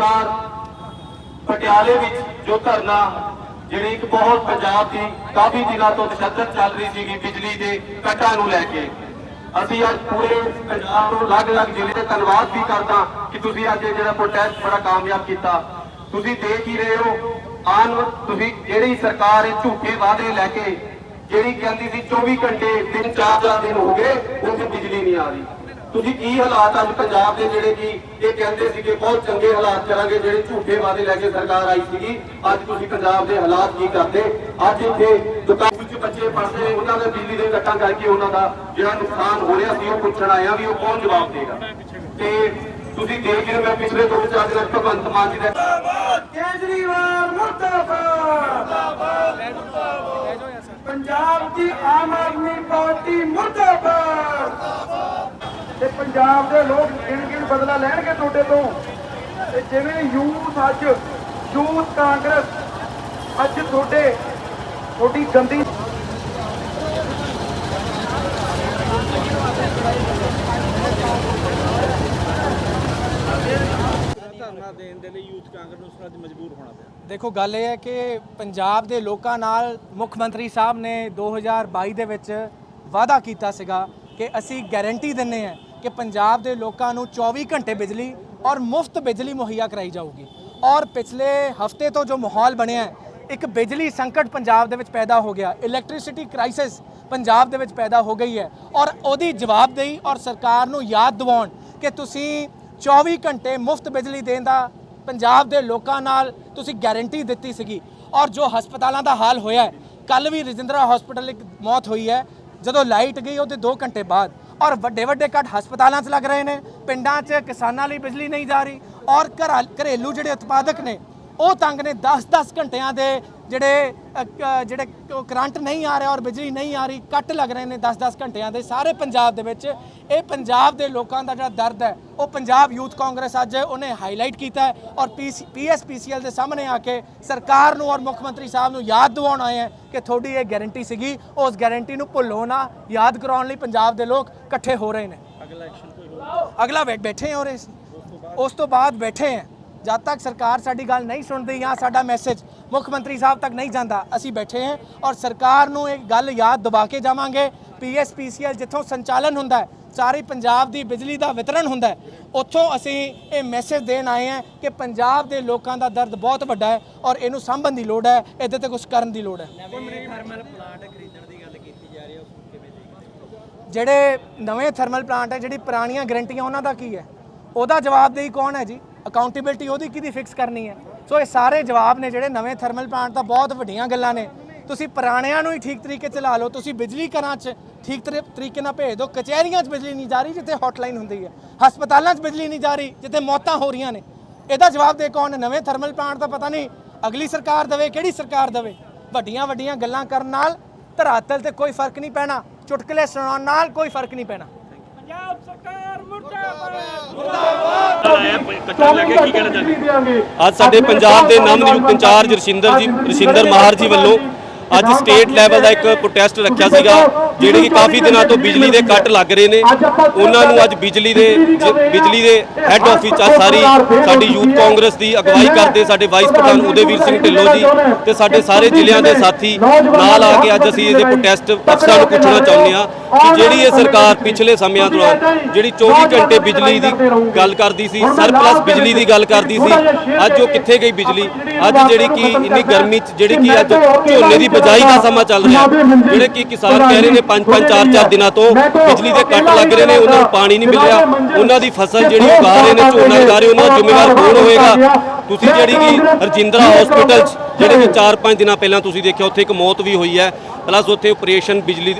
ਅਨੁਸਾਰ ਪਟਿਆਲੇ ਵਿੱਚ ਜੋ ਧਰਨਾ, ਜਿਹੜੀ ਇੱਕ ਬਹੁਤ ਪੰਜਾਬ ਦੀ ਕਾਫੀ ਦਿਨਾਂ ਤੋਂ ਤਸ਼ੱਦਦ ਚੱਲ ਰਹੀ ਸੀਗੀ ਬਿਜਲੀ ਦੇ ਕੱਟਾਂ ਨੂੰ ਲੈ ਕੇ, ਅਸੀਂ ਅੱਜ ਪੂਰੇ ਪੰਜਾਬ ਤੋਂ ਅਲੱਗ-ਅਲੱਗ ਜ਼ਿਲ੍ਹੇ ਦਾ ਧੰਨਵਾਦ ਵੀ ਕਰਦਾ ਕਿ ਤੁਸੀਂ ਅੱਜ ਇਹ ਜਿਹੜਾ ਪ੍ਰੋਟੈਸਟ ਬੜਾ ਕਾਮਯਾਬ ਕੀਤਾ। ਤੁਸੀਂ ਦੇਖ ਹੀ ਰਹੇ ਹੋ ਆਨ ਤੁਸੀਂ ਜਿਹੜੀ ਸਰਕਾਰ ਇਹ ਝੂਠੇ ਵਾਅਦੇ ਲੈ ਕੇ ਜਿਹੜੀ ਕਹਿੰਦੀ ਸੀ 24 ਘੰਟੇ ਦਿਨ ਚਾਰ ਚਾਰ ਦਿਨ ਹੋ ਗਏ, ਉੱਥੇ ਬਿਜਲੀ ਨਹੀਂ ਆ ਰਹੀ। ਤੁਸੀਂ ਕੀ ਹਾਲਾਤ ਅੱਜ ਪੰਜਾਬ ਦੇ ਜਿਹੜੇ ਕਿ ਇਹ ਕਹਿੰਦੇ ਸੀ ਕਿ ਬਹੁਤ ਚੰਗੇ ਹਾਲਾਤ ਕਰਾਂਗੇ ਜਿਹੜੇ ਝੂਠੇ ਵਾਅਦੇ ਲੈ ਕੇ ਸਰਕਾਰ ਆਈ ਸੀਗੀ। ਅੱਜ ਤੁਸੀਂ ਪੰਜਾਬ ਦੇ ਹਾਲਾਤ ਕੀ ਕਰਦੇ? ਅੱਜ ਇੱਥੇ ਦੁਕਾਨ ਵਿੱਚ ਬੱਚੇ ਪੜ੍ਹਦੇ ਨੇ ਉਹਨਾਂ ਦੇ ਬਿਜਲੀ ਦੇ ਕੱਟਾਂ ਕਰਕੇ ਉਹਨਾਂ ਦਾ ਜਿਹੜਾ ਨੁਕਸਾਨ ਹੋ ਰਿਹਾ ਸੀ ਉਹ ਪੁੱਛਣ ਆਇਆ ਵੀ ਉਹ ਕੌਣ ਜਵਾਬ ਦੇਗਾ? ਤੇ ਤੁਸੀਂ ਦੇਖ ਰਹੇ ਹੋ ਮੈਂ ਪਿਛਲੇ ਦੋ ਚਾਰ ਦਿਨਾਂ ਤੋਂ ਭਗਵੰਤ ਮਾਨ ਜੀ ਦਾ ਕੇਜਰੀਵਾਲ ਮੁਰਦਾਬਾਦ! ਪੰਜਾਬ ਦੀ ਆਮ ਆਦਮੀ ਪਾਰਟੀ ਮੁਰਦਾਬਾਦ! ਤੇ ਪੰਜਾਬ ਦੇ ਲੋਕ ਗਿਣ ਗਿਣ ਬਦਲਾ ਲੈਣਗੇ ਤੁਹਾਡੇ ਤੋਂ? ਤੇ ਜਿਵੇਂ ਯੂਥ ਅੱਜ ਯੂਥ ਕਾਂਗਰਸ ਅੱਜ ਤੁਹਾਡੇ ਤੁਹਾਡੀ ਗੰਦੀ ਧਰਨਾ ਦੇਣ ਦੇ ਲਈ ਯੂਥ ਕਾਂਗਰਸ ਨੂੰ ਉਸ ਨਾਲ ਅੱਜ ਮਜਬੂਰ ਹੋਣਾ ਪਿਆ। ਦੇਖੋ ਗੱਲ ਇਹ ਹੈ ਕਿ ਪੰਜਾਬ ਦੇ ਲੋਕਾਂ ਨਾਲ ਮੁੱਖ ਮੰਤਰੀ ਸਾਹਿਬ ਨੇ 2022 ਦੇ ਵਿੱਚ ਵਾਅਦਾ ਕੀਤਾ ਸੀਗਾ ਕਿ ਅਸੀਂ ਗਾਰੰਟੀ ਦਿੰਨੇ ਆ ਕਿ ਪੰਜਾਬ ਦੇ ਲੋਕਾਂ ਨੂੰ 24 ਘੰਟੇ ਬਿਜਲੀ ਔਰ ਮੁਫਤ ਬਿਜਲੀ ਮੁਹੱਈਆ ਕਰਾਈ ਜਾਊਗੀ। ਔਰ ਪਿਛਲੇ ਹਫ਼ਤੇ ਤੋਂ ਜੋ ਮਾਹੌਲ ਬਣਿਆ ਹੈ, ਇੱਕ ਬਿਜਲੀ ਸੰਕਟ ਪੰਜਾਬ ਦੇ ਵਿੱਚ ਪੈਦਾ ਹੋ ਗਿਆ। ਇਲੈਕਟ੍ਰਿਸਿਟੀ ਕ੍ਰਾਈਸਿਸ ਪੰਜਾਬ ਦੇ ਵਿੱਚ ਪੈਦਾ ਹੋ ਗਈ ਹੈ। ਔਰ ਉਹਦੀ ਜਵਾਬਦੇਹੀ ਔਰ ਸਰਕਾਰ ਨੂੰ ਯਾਦ ਦਿਵਾਉਣ ਕਿ ਤੁਸੀਂ 24 ਘੰਟੇ ਮੁਫਤ ਬਿਜਲੀ ਦੇਣ ਦਾ ਪੰਜਾਬ ਦੇ ਲੋਕਾਂ ਨਾਲ ਤੁਸੀਂ ਗਾਰੰਟੀ ਦਿੱਤੀ ਸੀਗੀ। ਔਰ ਜੋ ਹਸਪਤਾਲਾਂ ਦਾ ਹਾਲ ਹੋਇਆ ਹੈ ਕੱਲ ਵੀ ਰਜਿੰਦਰਾ ਹਸਪੀਟਲ ਇੱਕ ਮੌਤ ਹੋਈ ਹੈ। ਜਦੋਂ ਲਾਈਟ ਗਈ, ਉਹਦੇ 2 ਘੰਟੇ ਬਾਅਦ ਔਰ ਵੱਡੇ ਵੱਡੇ ਕੱਟ ਹਸਪਤਾਲਾਂ 'ਚ ਲੱਗ ਰਹੇ ਨੇ, ਪਿੰਡਾਂ 'ਚ ਕਿਸਾਨਾਂ ਲਈ ਬਿਜਲੀ ਨਹੀਂ ਜਾ ਰਹੀ ਔਰ ਘਰਾਂ ਘਰੇਲੂ ਜਿਹੜੇ ਉਤਪਾਦਕ ਨੇ, ਉਹ ਤੰਗ ਨੇ 10-10 ਘੰਟਿਆਂ ਦੇ ਜਿਹੜੇ ਜਿਹੜੇ ਕਰੰਟ ਨਹੀਂ ਆ ਰਿਹਾ ਔਰ ਬਿਜਲੀ ਨਹੀਂ ਆ ਰਹੀ ਕੱਟ ਲੱਗ ਰਹੇ ਨੇ 10-10 ਘੰਟਿਆਂ ਦੇ ਸਾਰੇ ਪੰਜਾਬ ਦੇ ਵਿੱਚ। ਇਹ ਪੰਜਾਬ ਦੇ ਲੋਕਾਂ ਦਾ ਜਿਹੜਾ ਦਰਦ ਹੈ ਉਹ ਪੰਜਾਬ ਯੂਥ ਕਾਂਗਰਸ ਅੱਜ ਉਹਨੇ ਹਾਈਲਾਈਟ ਕੀਤਾ ਹੈ ਔਰ ਪੀਐਸਪੀਸੀਐਲ ਦੇ ਸਾਹਮਣੇ ਆ ਕੇ ਸਰਕਾਰ ਨੂੰ ਔਰ ਮੁੱਖ ਮੰਤਰੀ ਸਾਹਿਬ ਨੂੰ ਯਾਦ ਦਿਵਾਉਣ ਆਏ ਹੈ ਕਿ ਤੁਹਾਡੀ ਇਹ ਗਾਰੰਟੀ ਸੀਗੀ ਉਸ ਗਾਰੰਟੀ ਨੂੰ ਭੁੱਲੋ ਨਾ ਯਾਦ ਕਰਾਉਣ ਲਈ ਪੰਜਾਬ ਦੇ ਲੋਕ ਇਕੱਠੇ ਹੋ ਰਹੇ ਨੇ। ਅਗਲਾ ਐਕਸ਼ਨ ਕੋਈ ਹੋਊਗਾ ਅਗਲਾ ਬੈਠੇ ਹੋ ਰਹੇ ਸੀ ਉਸ ਤੋਂ ਬਾਅਦ ਬੈਠੇ ਆ ਜਦ ਤੱਕ ਸਰਕਾਰ ਸਾਡੀ ਗੱਲ ਨਹੀਂ ਸੁਣਦੀ ਜਾਂ ਸਾਡਾ ਮੈਸੇਜ ਮੁੱਖ ਮੰਤਰੀ ਸਾਹਿਬ ਤੱਕ ਨਹੀਂ ਜਾਂਦਾ, ਅਸੀਂ ਬੈਠੇ ਹਾਂ ਔਰ ਸਰਕਾਰ ਨੂੰ ਇਹ ਗੱਲ ਯਾਦ ਦਿਵਾ ਕੇ ਜਾਵਾਂਗੇ। ਪੀਐਸਪੀਸੀਐਲ ਜਿੱਥੋਂ ਸੰਚਾਲਨ ਹੁੰਦਾ ਹੈ, ਸਾਰੇ ਪੰਜਾਬ ਦੀ ਬਿਜਲੀ ਦਾ ਵਿਤਰਨ ਹੁੰਦਾ ਹੈ, ਉੱਥੋਂ ਅਸੀਂ ਇਹ ਮੈਸੇਜ ਦੇਣ ਆਏ ਹਾਂ ਕਿ ਪੰਜਾਬ ਦੇ ਲੋਕਾਂ ਦਾ ਦਰਦ ਬਹੁਤ ਵੱਡਾ ਹੈ ਔਰ ਇਹਨੂੰ ਸਾਂਭਣ ਦੀ ਲੋੜ ਹੈ, ਇਹਦੇ ਤੇ ਕੁਝ ਕਰਨ ਦੀ ਲੋੜ ਹੈ। ਥਰਮਲ ਪਲਾਂਟ ਖਰੀਦਣ ਦੀ ਗੱਲ ਕੀਤੀ ਜਾ ਰਹੀ ਹੈ ਉਸ ਕਿਵੇਂ ਦੇਖਦੇ ਜਿਹੜੇ ਨਵੇਂ ਥਰਮਲ ਪਲਾਂਟ ਹੈ, ਜਿਹੜੀ ਪੁਰਾਣੀਆਂ ਗਰੰਟੀਆਂ ਉਹਨਾਂ ਦਾ ਕੀ ਹੈ? ਉਹਦਾ ਜਵਾਬਦੇਹੀ ਕੌਣ ਹੈ ਜੀ? ਅਕਾਊਂਟੇਬਿਲਟੀ ਉਹਦੀ ਕਿਹਦੀ ਫਿਕਸ ਕਰਨੀ ਹੈ? ਸੋ ਇਹ ਸਾਰੇ ਜਵਾਬ ਨੇ ਜਿਹੜੇ ਨਵੇਂ ਥਰਮਲ ਪਲਾਂਟ ਦਾ ਬਹੁਤ ਵੱਡੀਆਂ ਗੱਲਾਂ ਨੇ। ਤੁਸੀਂ ਪੁਰਾਣਿਆਂ ਨੂੰ ਹੀ ਠੀਕ ਤਰੀਕੇ ਚਲਾ ਲਓ, ਤੁਸੀਂ ਬਿਜਲੀ ਘਰਾਂ 'ਚ ਠੀਕ ਤਰੀ- ਤਰੀਕੇ ਨਾਲ ਭੇਜ ਦਿਓ। ਕਚਹਿਰੀਆਂ 'ਚ ਬਿਜਲੀ ਨਹੀਂ ਜਾ ਰਹੀ ਜਿੱਥੇ ਹੌਟਲਾਈਨ ਹੁੰਦੀ ਹੈ। ਹਸਪਤਾਲਾਂ 'ਚ ਬਿਜਲੀ ਨਹੀਂ ਜਾ ਰਹੀ ਜਿੱਥੇ ਮੌਤਾਂ ਹੋ ਰਹੀਆਂ ਨੇ। ਇਹਦਾ ਜਵਾਬ ਦੇ ਕੌਣ ਨਵੇਂ ਥਰਮਲ ਪਲਾਂਟ ਦਾ ਪਤਾ ਨਹੀਂ। ਅਗਲੀ ਸਰਕਾਰ ਦੇਵੇ, ਕਿਹੜੀ ਸਰਕਾਰ ਦੇਵੇ? ਵੱਡੀਆਂ ਵੱਡੀਆਂ ਗੱਲਾਂ ਕਰਨ ਨਾਲ ਧਰਾਤਲ ਤੇ ਕੋਈ ਫ਼ਰਕ ਨਹੀਂ ਪੈਣਾ। ਚੁਟਕਲੇ ਸੁਣਾਉਣ ਨਾਲ ਕੋਈ ਫ਼ਰਕ ਨਹੀਂ ਪੈਣਾ। ਇਕੱਠਾ ਲੈ ਕੇ ਕੀ ਕਹਿਣਾ ਚਾਹੁੰਦੇ? ਦਿਆਂਗੇ ਅੱਜ ਸਾਡੇ ਪੰਜਾਬ ਦੇ ਨਵਨਿਯੁਕਤ ਇੰਚਾਰਜ ਰਸਿੰਦਰ ਜੀ ਰਸਿੰਦਰ ਮਾਹਰ ਜੀ ਵੱਲੋਂ ਅੱਜ ਸਟੇਟ ਲੈਵਲ ਦਾ ਇੱਕ ਪ੍ਰੋਟੈਸਟ ਰੱਖਿਆ ਸੀਗਾ ਜਿਹੜੇ ਕਿ ਕਾਫੀ ਦਿਨਾਂ ਤੋਂ ਬਿਜਲੀ ਦੇ ਕੱਟ ਲੱਗ ਰਹੇ ਨੇ। ਉਹਨਾਂ ਨੂੰ ਅੱਜ ਬਿਜਲੀ ਦੇ ਬਿਜਲੀ ਦੇ ਹੈੱਡ ਆਫਿਸ ਚ ਸਾਰੀ ਸਾਡੀ ਯੂਥ ਕਾਂਗਰਸ ਦੀ ਅਗਵਾਈ ਕਰਦੇ ਸਾਡੇ ਵਾਈਸ ਪ੍ਰਧਾਨ ਉਦੇਵੀਰ ਸਿੰਘ ਢਿੱਲੋਂ ਜੀ ਤੇ ਸਾਡੇ ਸਾਰੇ ਜ਼ਿਲ੍ਹਿਆਂ ਦੇ ਸਾਥੀ ਨਾਲ ਆ ਕੇ ਅੱਜ ਅਸੀਂ ਇਹਦੇ ਪ੍ਰੋਟੈਸਟ ਅਫਸਰਾਂ ਨੂੰ ਪੁੱਛਣਾ ਚਾਹੁੰਦੇ ਆ ਕਿ ਜਿਹੜੀ ਇਹ ਸਰਕਾਰ ਪਿਛਲੇ ਸਮਿਆਂ ਦੌਰਾਨ ਜਿਹੜੀ 24 ਘੰਟੇ ਬਿਜਲੀ ਦੀ ਗੱਲ ਕਰਦੀ ਸੀ ਸਰਪਲਸ ਬਿਜਲੀ ਦੀ ਗੱਲ ਕਰਦੀ ਸੀ। ਅੱਜ ਉਹ ਕਿੱਥੇ ਗਈ ਬਿਜਲੀ? ਅੱਜ ਜਿਹੜੀ ਕਿ ਇੰਨੀ ਗਰਮੀ ਚ ਜਿਹੜੀ ਕਿ ਅੱਜ ਝੋਨੇ ਦੀ ਬਜਾਈ ਦਾ ਸਮਾਂ ਚੱਲ ਰਿਹਾ। ਜਿਹੜੇ ਕਿ ਕਿਸਾਨ ਕਹਿ ਰਹੇ ਨੇ 5-5 4-4 ਦਿਨਾਂ ਤੋਂ ਬਿਜਲੀ ਦੇ ਕੱਟ ਲੱਗ ਰਹੇ ਨੇ ਉਹਨਾਂ ਨੂੰ ਪਾਣੀ ਨਹੀਂ ਮਿਲ ਰਿਹਾ। ਉਹਨਾਂ ਦੀ ਫਸਲ ਜਿਹੜੀ ਉਗਾ ਰਹੇ ਨੇ ਝੋਨਾ ਉਗਾ ਰਹੇ ਉਹਨਾਂ ਦਾ ਜ਼ਿੰਮੇਵਾਰ ਕੌਣ ਹੋਏਗਾ? ਤੁਸੀਂ ਜਿਹੜੀ ਕਿ ਰਜਿੰਦਰਾ ਹਸਪੀਟਲ ਜਿਹੜੇ ਕਿ 4-5 ਦਿਨਾਂ ਪਹਿਲਾਂ ਤੁਸੀਂ ਦੇਖਿਆ ਉੱਥੇ ਇੱਕ ਮੌਤ ਵੀ ਹੋਈ ਹੈ। ਪਲੱਸ ਉੱਥੇ ਆਪਰੇਸ਼ਨ ਬਿਜਲੀ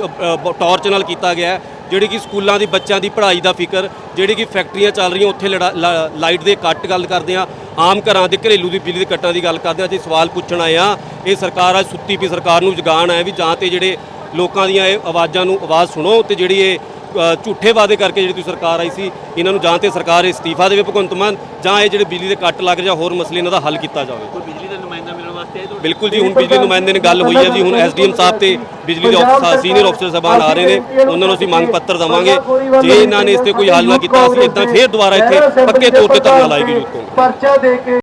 ਟਾਰਚ ਨਾਲ ਕੀਤਾ ਗਿਆ ਜਿਹੜੀ ਕਿ ਸਕੂਲਾਂ ਦੀ ਬੱਚਿਆਂ ਦੀ ਪੜ੍ਹਾਈ ਦਾ ਫਿਕਰ, ਜਿਹੜੀ ਕਿ ਫੈਕਟਰੀਆਂ ਚੱਲ ਰਹੀਆਂ, ਉੱਥੇ ਲੜਾ- ਲਾ- ਲਾਈਟ ਦੇ ਕੱਟ ਗੱਲ ਕਰਦੇ ਆ ਆਮ ਘਰਾਂ ਦੇ ਘਰੇਲੂ ਦੀ ਬਿਜਲੀ ਦੇ ਕੱਟਾਂ ਦੀ ਗੱਲ ਕਰਦੇ ਆ ਅਸੀਂ ਸਵਾਲ ਪੁੱਛਣ ਆਏ ਆ ਇਹ ਸਰਕਾਰ ਅੱਜ ਸੁੱਤੀ ਪਈ, ਸਰਕਾਰ ਨੂੰ ਜਗਾਣ ਆਏ ਵੀ ਜਾਂ ਤੇ ਜਿਹੜੇ ਲੋਕਾਂ ਦੀਆਂ ਇਹ ਆਵਾਜ਼ਾਂ ਨੂੰ ਆਵਾਜ਼ ਸੁਣੋ ਤੇ ਜਿਹੜੀ ਇਹ ਝੂਠੇ ਵਾਅਦੇ ਕਰਕੇ ਜਿਹੜੀ ਤੁਸੀਂ ਸਰਕਾਰ ਆਈ ਸੀ, ਇਹਨਾਂ ਨੂੰ ਜਾਂ ਤੇ ਸਰਕਾਰ ਇਸਤੀਫਾ ਦੇਵੇ ਭਗਵੰਤ ਮਾਨ ਜਾਂ ਇਹ ਜਿਹੜੇ ਬਿਜਲੀ ਦੇ ਕੱਟ ਲੱਗ ਜਾਂ ਹੋਰ ਮਸਲੇ ਇਹਨਾਂ ਦਾ ਹੱਲ ਕੀਤਾ ਜਾਵੇ। ਕੋਈ ਬਿਜਲੀ ਦਾ ਬਿਲਕੁਲ ਜੀ ਹੁਣ ਬਿਜਲੀ ਨੁਮਾਇੰਦੇ ਨੇ ਗੱਲ ਹੋਈ ਹੈ ਜੀ ਹੁਣ ਐਸਡੀਐਮ ਸਾਹਿਬ ਤੇ ਬਿਜਲੀ ਦੇ ਅਫਸਰ ਸੀਨੀਅਰ ਅਫਸਰ ਸਾਹਿਬਾਨ ਆ ਰਹੇ ਨੇ ਉਹਨਾਂ ਨੂੰ ਅਸੀਂ ਮੰਗ ਪੱਤਰ ਦਵਾਂਗੇ। ਜੇ ਇਹਨਾਂ ਨੇ ਇਸ ਤੇ ਕੋਈ ਹੱਲ ਨਾ ਕੀਤਾ ਅਸੀਂ ਇਦਾਂ ਫੇਰ ਦੁਬਾਰਾ ਇੱਥੇ ਪੱਕੇ ਤੌਰ ਤੇ ਧਰਨਾ ਲਾਏਗੀ ਕਾਂਗਰਸ ਪਰਚਾ ਦੇ ਕੇ